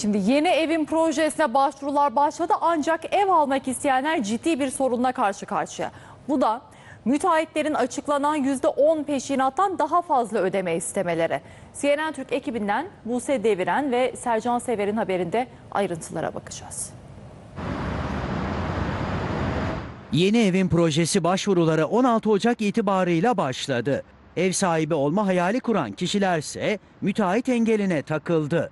Şimdi yeni evin projesine başvurular başladı ancak ev almak isteyenler ciddi bir sorunla karşı karşıya. Bu da müteahhitlerin açıklanan %10 peşinattan daha fazla ödeme istemeleri. CNN Türk ekibinden Buse Deviren ve Sercan Sever'in haberinde ayrıntılara bakacağız. Yeni evin projesi başvuruları 16 Ocak itibarıyla başladı. Ev sahibi olma hayali kuran kişilerse müteahhit engeline takıldı.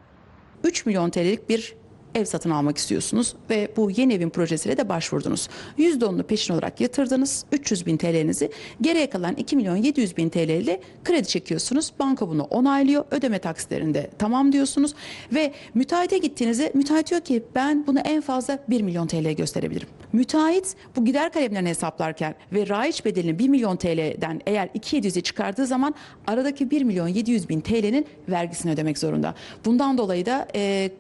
3 milyon TL'lik bir ev satın almak istiyorsunuz ve bu yeni evin projesiyle de başvurdunuz. %10'unu peşin olarak yatırdınız. 300 bin TL'nizi geriye kalan 2 milyon 700 bin TL ile kredi çekiyorsunuz. Banka bunu onaylıyor. Ödeme taksitlerinde tamam diyorsunuz ve müteahhite gittiğinizde müteahhit diyor ki ben bunu en fazla 1 milyon TL gösterebilirim. Müteahhit bu gider kalemlerini hesaplarken ve raiç bedelini 1 milyon TL'den eğer 2.700'e çıkardığı zaman aradaki 1 milyon 700 bin TL'nin vergisini ödemek zorunda. Bundan dolayı da e,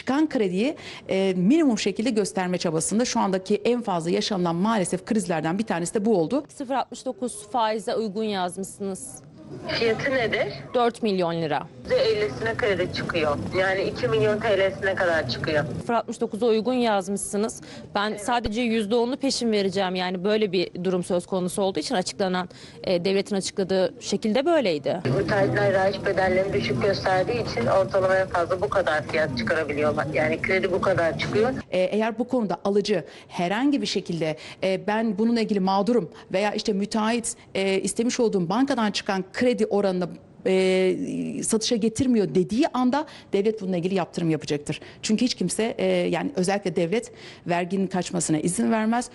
çıkan krediyi e, minimum şekilde gösterme çabasında şu andaki en fazla yaşanılan maalesef krizlerden bir tanesi de bu oldu. 0.69 faize uygun yazmışsınız. Fiyatı nedir? 4 milyon lira. %50'sine kredi çıkıyor. Yani 2 milyon TL'sine kadar çıkıyor. 0.69'a uygun yazmışsınız. Ben sadece %10'u peşin vereceğim. Yani böyle bir durum söz konusu olduğu için açıklanan e, devletin açıkladığı şekilde böyleydi. Müteahhitler raiç bedellerini düşük gösterdiği için ortalama en fazla bu kadar fiyat çıkarabiliyorlar. Yani kredi bu kadar çıkıyor. E, eğer bu konuda alıcı herhangi bir şekilde e, ben bununla ilgili mağdurum veya işte müteahhit e, istemiş olduğum bankadan çıkan kredi oranını e, satışa getirmiyor dediği anda devlet bununla ilgili yaptırım yapacaktır. Çünkü hiç kimse e, yani özellikle devlet verginin kaçmasına izin vermez.